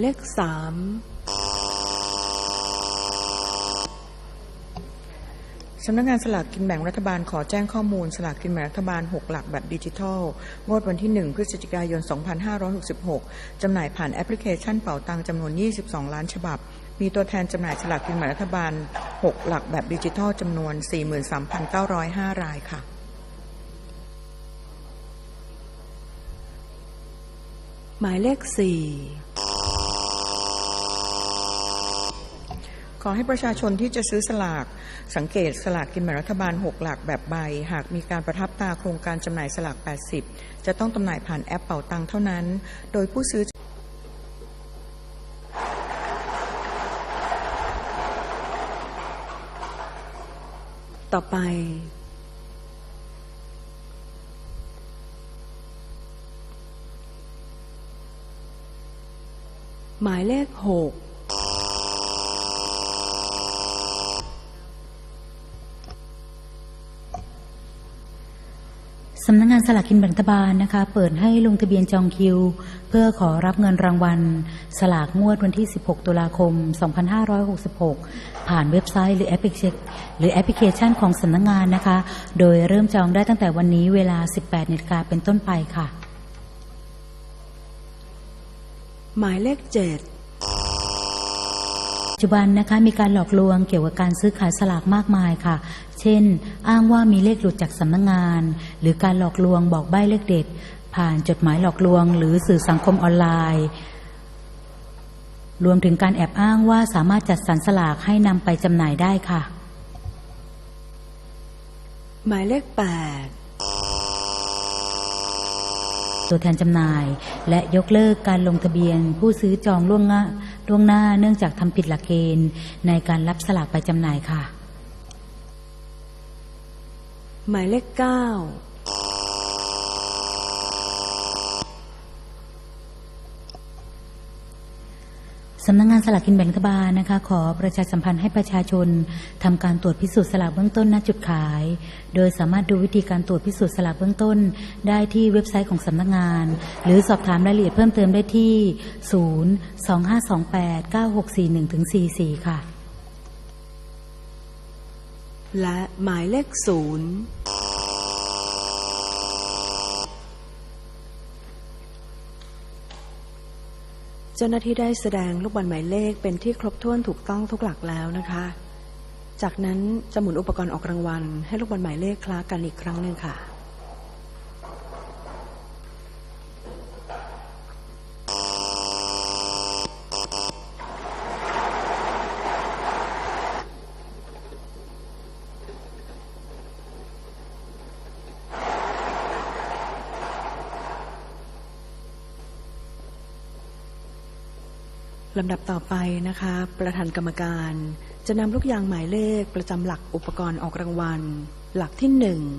เลขสามสำนักงานสลากกินแบ่งรัฐบาลขอแจ้งข้อมูลสลากกินแบ่งรัฐบาล 6 หลักแบบดิจิทัล งวดวันที่ 1 พฤศจิกายน 2566 จำหน่ายผ่านแอปพลิเคชันเป่าตังจำนวน 22 ล้านฉบับ มีตัวแทนจำหน่ายสลากกินแบ่งรัฐบาล 6 หลักแบบดิจิทัลจำนวน 43,905 รายค่ะหมายเลขสี่ ขอให้ประชาชนที่จะซื้อสลากสังเกตสลากกินแบ่งรัฐบาล 6 หลักแบบใบ หากมีการประทับตาโครงการจำหน่ายสลาก 80 จะต้องจำหน่ายผ่านแอปเป่าตังเท่านั้น โดยผู้ซื้อต่อไป หมายเลขหก สำนักงานสลากกินแบ่งรัฐบาลนะคะ เปิดให้ลงทะเบียนจองคิว เพื่อขอรับเงินรางวัล สลากงวดวันที่ 16 ตุลาคม 2566 ผ่านเว็บไซต์หรือแอปพลิเคชันหรือแอปพลิเคชันของสำนักงานนะคะ โดยเริ่มจองได้ตั้งแต่วันนี้เวลา 18นาฬิกาเป็นต้นไปค่ะ หมายเลขเปัจจุบันนะคะมีการหลอกลวงเกี่ยวกับการซื้อขายสลากมากมายค่ะ เช่น อ้างว่ามีเลขหลุดจากสำนักงาน หรือการหลอกลวงบอกใบ้เลขเด็ด ผ่านจดหมายหลอกลวง หรือสื่อสังคมออนไลน์ รวมถึงการแอบอ้างว่าสามารถจัดสรรสลากให้นำไปจำหน่ายได้ค่ะ หมายเลขแปด ตัวแทนจำหน่าย และยกเลิกการลงทะเบียน ผู้ซื้อจองล่วงหน้าล่วงหน้าเนื่องจากทำผิดหลักเกณฑ์ ในการรับสลากไปจำหน่ายค่ะ หมายเลขเก้า สำนักงงานสลากกินแบ่งรัฐบาลนะคะ ขอประชาสัมพันธ์ให้ประชาชนทำการตรวจพิสูจน์สลากเบื้องต้นณจุดขาย โดยสามารถดูวิธีการตรวจพิสูจน์สลากเบื้องต้น ได้ที่เว็บไซต์ของสำนักงาน หรือสอบถามรายละเอียดเพิ่มเติมได้ที่ 0 2 5 2 8 9 6 4 1ถึง44 ค่ะ และหมายเลขศูนย์ จ้าหน้าที่ได้แสดงลูกบอลหมายเลขเป็นที่ครบถ้วนถูกต้องทุกหลักแล้วนะคะ จากนั้นจะหมุนอุปกรณ์ออกรางวัล ให้ลูกบอลหมายเลขคล้ากันอีกครั้งหนึ่งค่ะ ลำดับต่อไปนะคะ ประธานกรรมการจะนำลูกยางหมายเลขประจำหลักอุปกรณ์ออกรางวัล หลักที่หนึ่ง